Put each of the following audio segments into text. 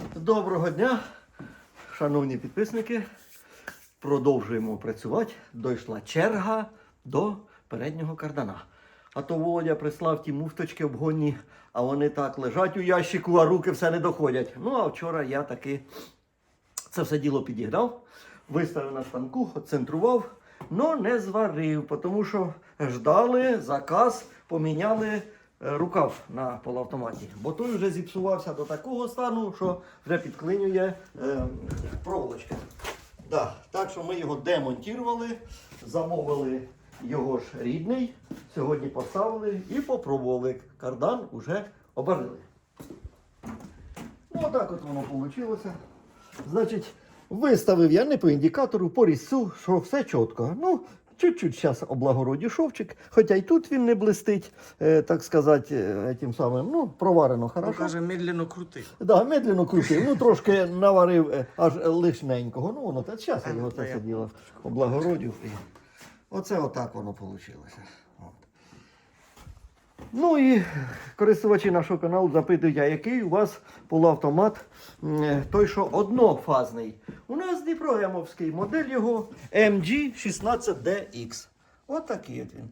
Доброго дня, шановні підписники. Продовжуємо працювати. Дійшла черга до переднього кардана. А то Володя прислав ті муфточки обгонні, а вони так лежать у ящику, а руки все не доходять. Ну а вчора я таки це все діло підігнав, виставив на станку, центрував, але не зварив, тому що ждали заказ, поміняли рукав на полуавтоматі. Бо той вже зіпсувався до такого стану, що вже підклинює е, проволочка. Да, так що ми його демонтували, замовили його ж рідний, сьогодні поставили і попробували. Кардан уже обарили. Ну, отак от воно вийшло. Значить, виставив я не по індикатору, по різцю, що все чітко. Ну, чуть-чуть зараз облагороді шовчик, хоча й тут він не блистить, е, так сказати, е, тим самим, ну, проварено Ну, хорошо. каже, медленно крути. Да, медленно крутив, ну трошки наварив е, аж лишненького. Ну, воно те зараз його це я- все діло облагородів. Оце отак воно вийшло. От. Ну і користувачі нашого каналу запитують, а який у вас полуавтомат, той, що однофазний. У нас Дніпрогемовський модель його MG16DX. От такий от він.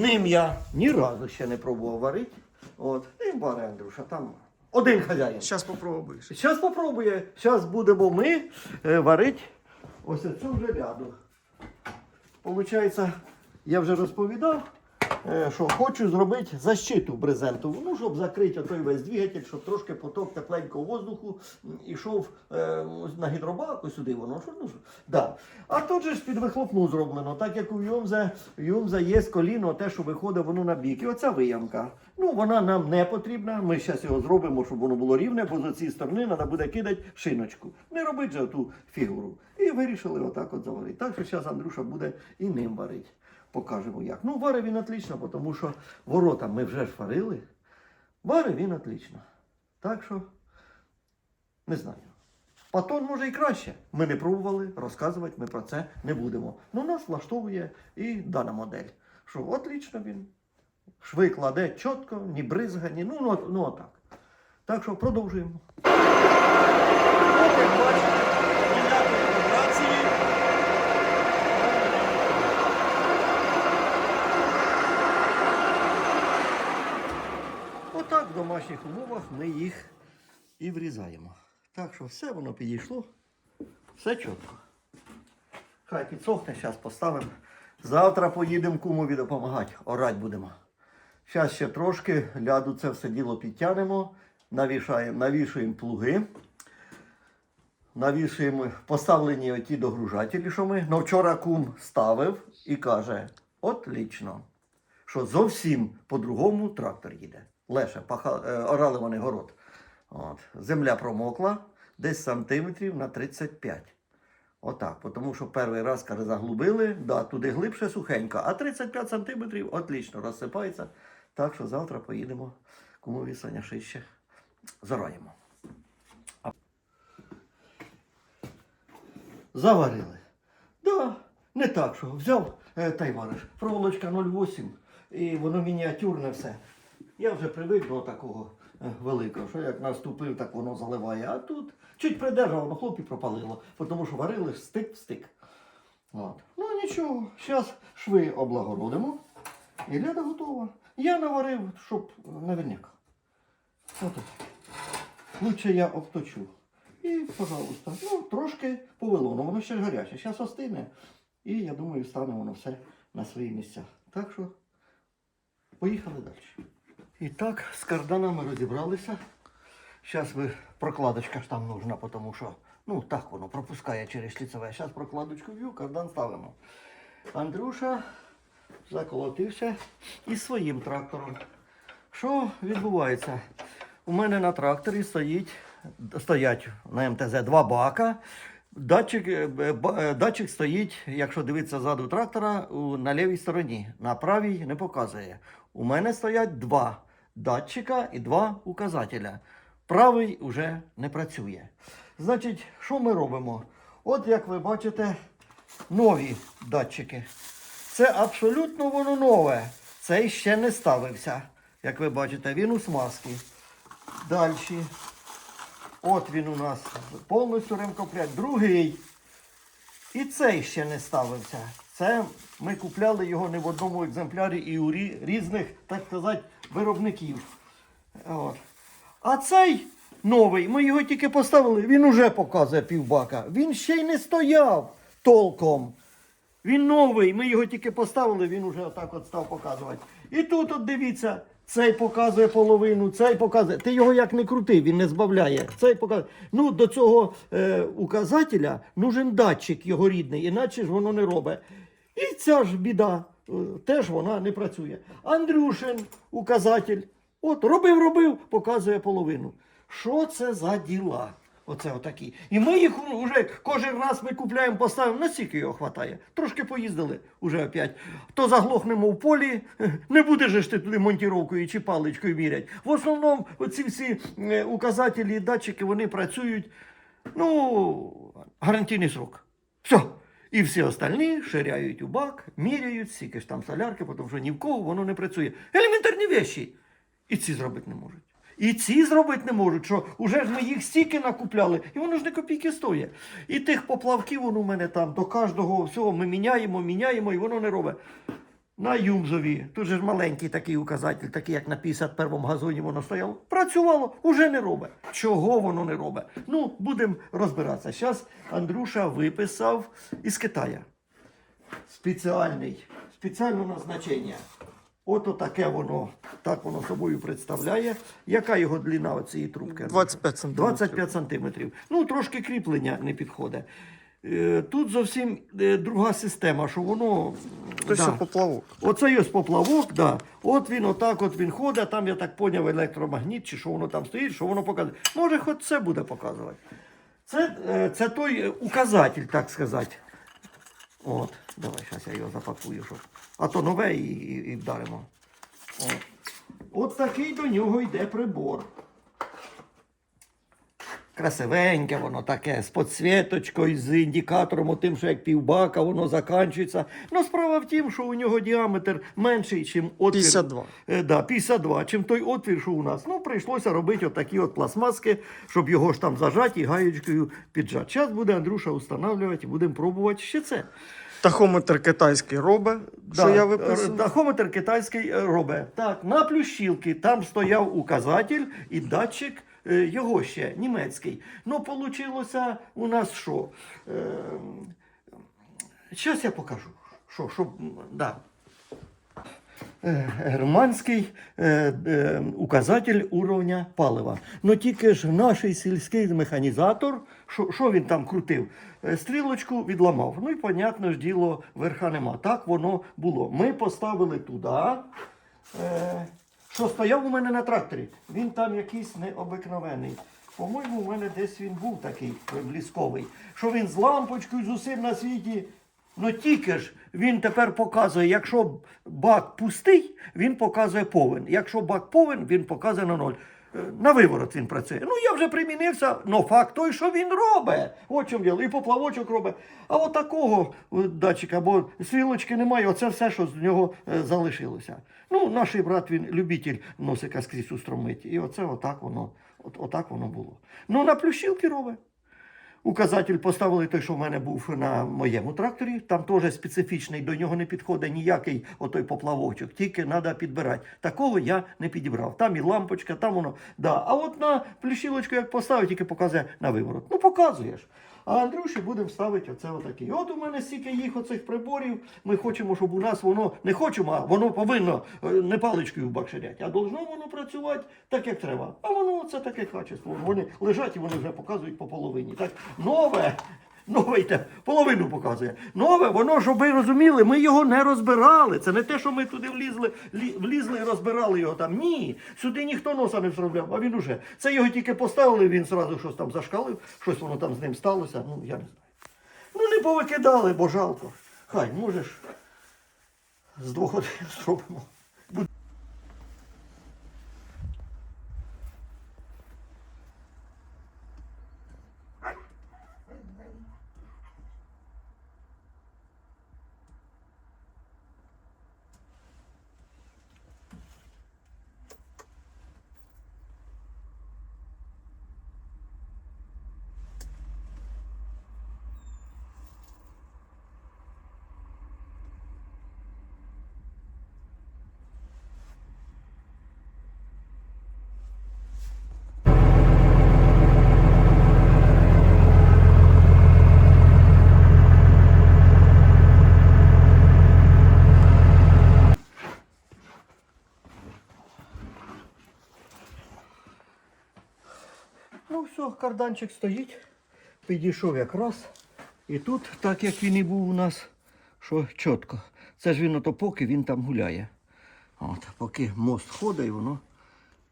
Ним я ні разу ще не пробував варити. От, ним варе Андрюша, там один хазяїн. Зараз попробуєш. Зараз попробує. Зараз будемо ми е, варити ось цю желяду. Получається, я вже розповідав, що хочу зробити защиту брезентову, ну, щоб закрити той весь двигатель, щоб трошки поток тепленького воздуху м, ішов е, на гідробак, ось сюди воно. Що, ну, да. А тут же ж під вихлопну зроблено, так як у Юмза, Юмза є коліно, те, що виходить воно на бік. І оця виямка. Ну, вона нам не потрібна. Ми зараз його зробимо, щоб воно було рівне, бо з цієї сторони треба буде кидати шиночку. Не робити же ту фігуру. І вирішили отак от заварити. Так що зараз Андрюша буде і ним варити. Покажемо як. Ну, варить він отлично, тому що ворота ми вже ж варили. Варить він отлично. Так що, не знаю. Патон може і краще. Ми не пробували, розказувати ми про це не будемо. Ну, нас влаштовує і дана модель. Що отлично він. Шви кладе чітко, ні бризга, ні. Ну, ну, ну отак. Так що продовжуємо. От, бачите, ніякої вібрації. Отак в домашніх умовах ми їх і врізаємо. Так що все воно підійшло, все чітко. Хай підсохне, зараз поставимо. Завтра поїдемо кумові допомагати, орати будемо. Зараз ще трошки ляду це все діло підтягнемо, навішаємо, навішуємо плуги, навішуємо поставлені оті догружателі, що ми. Но вчора кум ставив і каже: отлично, що зовсім по-другому трактор їде. Леше, паха, е, орали вони город. От. Земля промокла десь сантиметрів на 35. Отак, тому що перший раз каже, заглубили, да, туди глибше сухенько, а 35 сантиметрів отлично розсипається. Так що завтра поїдемо кумові Саняшище зараємо. Заварили. Да, не так, що взяв е, та. Проволочка 0,8 і воно мініатюрне все. Я вже привик до такого е, великого, що як наступив, так воно заливає. А тут чуть придержав, воно хлоп пропалило, тому що варили стик в стик. От. Ну нічого, зараз шви облагородимо. І ляда готова. Я наварив, щоб наверняка. Отак. Лучше я обточу. І, пожалуйста, ну, трошки повело, але воно ще гаряче. Зараз остине. І я думаю, стане воно все на свої місця. Так що поїхали далі. І так, з карданами розібралися. Зараз ви прокладочка ж там нужна, тому що ну так воно пропускає через шліцеве. Зараз прокладочку в'ю, кардан ставимо. Андрюша заколотився із своїм трактором. Що відбувається? У мене на тракторі стоїть, стоять на МТЗ два бака. Датчик, е, ба- е, датчик стоїть, якщо дивитися ззаду трактора, на лівій стороні. На правій не показує. У мене стоять два датчика і два указателя. Правий уже не працює. Значить, що ми робимо? От як ви бачите, нові датчики. Це абсолютно воно нове. Цей ще не ставився. Як ви бачите, він у смазці. Далі. От він у нас повністю ремкомплект. Другий. І цей ще не ставився. Це ми купляли його не в одному екземплярі і у різних, так сказати, виробників. От. А цей новий, ми його тільки поставили, він уже показує півбака. Він ще й не стояв толком. Він новий, ми його тільки поставили, він уже отак от став показувати. І тут, от дивіться, цей показує половину, цей показує. Ти його як не крути, він не збавляє. Цей показує. Ну, до цього е, указателя нужен датчик його рідний, іначе ж воно не робить. І ця ж біда, е, теж вона не працює. Андрюшин, указатель, от робив, робив, показує половину. Що це за діла? Оце отакі. І ми їх вже кожен раз ми купляємо, поставимо, настільки його хватає. Трошки поїздили уже опять. То заглохнемо в полі, не будеш ж ти туди монтіровкою чи паличкою мірять. В основному оці всі е, указателі і датчики вони працюють, ну, гарантійний срок. Все. І всі остальні ширяють у бак, міряють, скільки ж там солярки, тому що ні в кого воно не працює. Елементарні вещі. І ці зробити не можуть. І ці зробити не можуть, що вже ж ми їх стільки накупляли, і воно ж не копійки стоїть. І тих поплавків воно у мене там до кожного всього ми міняємо, міняємо, і воно не робить. На Юмзові, тут же ж маленький такий указатель, такий як на 51-му газоні воно стояло. Працювало, уже не робить. Чого воно не робить? Ну, будемо розбиратися. Зараз Андрюша виписав із Китая. Спеціальний, спеціальне назначення. Ото таке воно, так воно собою представляє. Яка його длина цієї трубки? 25 сантиметрів. 25 сантиметрів. Ну, трошки кріплення не підходить. Е, Тут зовсім е, друга система, що воно. То да. поплавок. Оце є поплавок, да. От він отак от він ходить, там я так поняв електромагніт, чи що воно там стоїть, що воно показує. Може, хоч це буде показувати. Це, е, це той указатель, так сказати. От, давай, зараз я його запакую, щоб. А то нове і, і, і вдаримо. От. От такий до нього йде прибор. Красивеньке воно таке, з підсвіточкою, з індикатором, тим, що як півбака, воно заканчується. Ну, справа в тім, що у нього діаметр менший, ніж отвір. 52. Е, да, 52. Чим той отвір, що у нас. Ну, прийшлося робити отакі от пластмаски, щоб його ж там зажати і гаєчкою піджати. Зараз буде Андрюша встановлювати будемо пробувати ще це. Тахометр китайський робить, що я виписав. Тахометр китайський е, робить. Так, на плющілки там стояв указатель і датчик е, його ще німецький. Ну, вийшло у нас що? Зараз я покажу. Що, щоб, м, да. Е, Германський е, е, указатель уровня палива. Ну тільки ж наш сільський механізатор, що, що він там крутив? Е, Стрілочку відламав. Ну і, понятно ж, діло верха нема. Так воно було. Ми поставили туди, е, що стояв у мене на тракторі. Він там якийсь необикновений. По-моєму, у мене десь він був такий блісковий, що він з лампочкою з усім на світі. Ну тільки ж він тепер показує, якщо бак пустий, він показує повен. Якщо бак повен, він показує на ноль. Е, На виворот він працює. Ну я вже примінився, але факт той, що він робить. От чому діло. І поплавочок робить. А от такого е, датчика, бо свілочки немає, оце все, що з нього е, залишилося. Ну, наш брат, він любитель носика скрізь устромити. І оце отак воно, от, отак воно було. Ну, на плющилки робить. Указатель поставили той, що в мене був на моєму тракторі. Там теж специфічний, до нього не підходить ніякий отой поплавочок, тільки треба підбирати. Такого я не підібрав. Там і лампочка, там воно. Да. А от на плющилочку, як поставив, тільки показує на виворот. Ну, показуєш. А Андрюші будемо ставити оце отакий. От у мене стільки їх оцих приборів. Ми хочемо, щоб у нас воно не хочемо, а воно повинно е, не паличкою бакширять, а должно воно працювати так, як треба. А воно це таке качество. Вони лежать і вони вже показують по половині. Так, нове. Нове йде, половину показує. Нове, воно, щоб ви розуміли, ми його не розбирали. Це не те, що ми туди влізли, влізли і розбирали його там. Ні, сюди ніхто носа не вставляв, а він уже. Це його тільки поставили, він зразу щось там зашкалив, щось воно там з ним сталося. Ну, я не знаю. Ну, не повикидали, бо жалко. Хай, можеш, з двох один зробимо. Карданчик стоїть. Підійшов якраз. І тут, так як він і був у нас, що чітко. Це ж він ото поки він там гуляє. От, поки мост ходить, воно.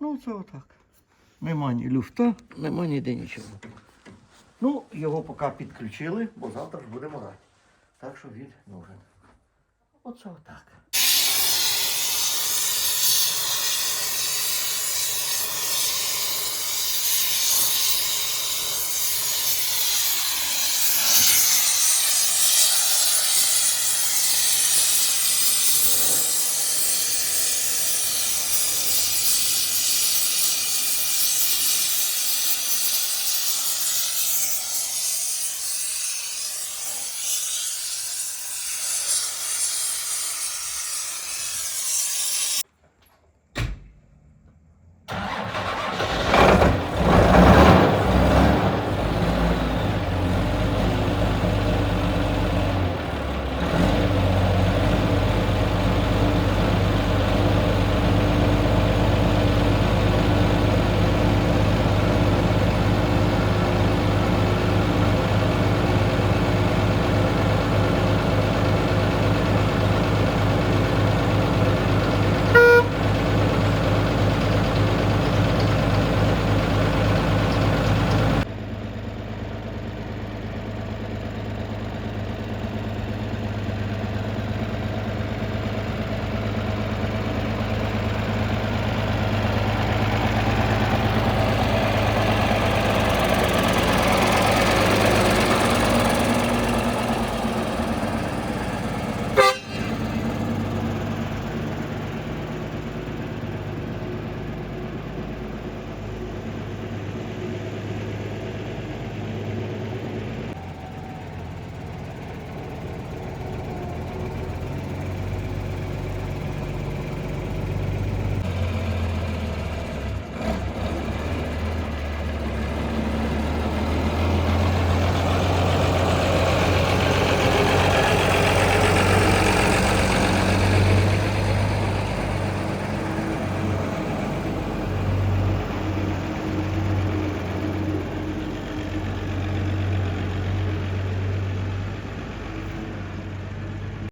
Ну, це отак. Нема ні люфта, нема ніде нічого. Ну, його поки підключили, бо завтра ж будемо грати. Так що він нужен. Оце отак.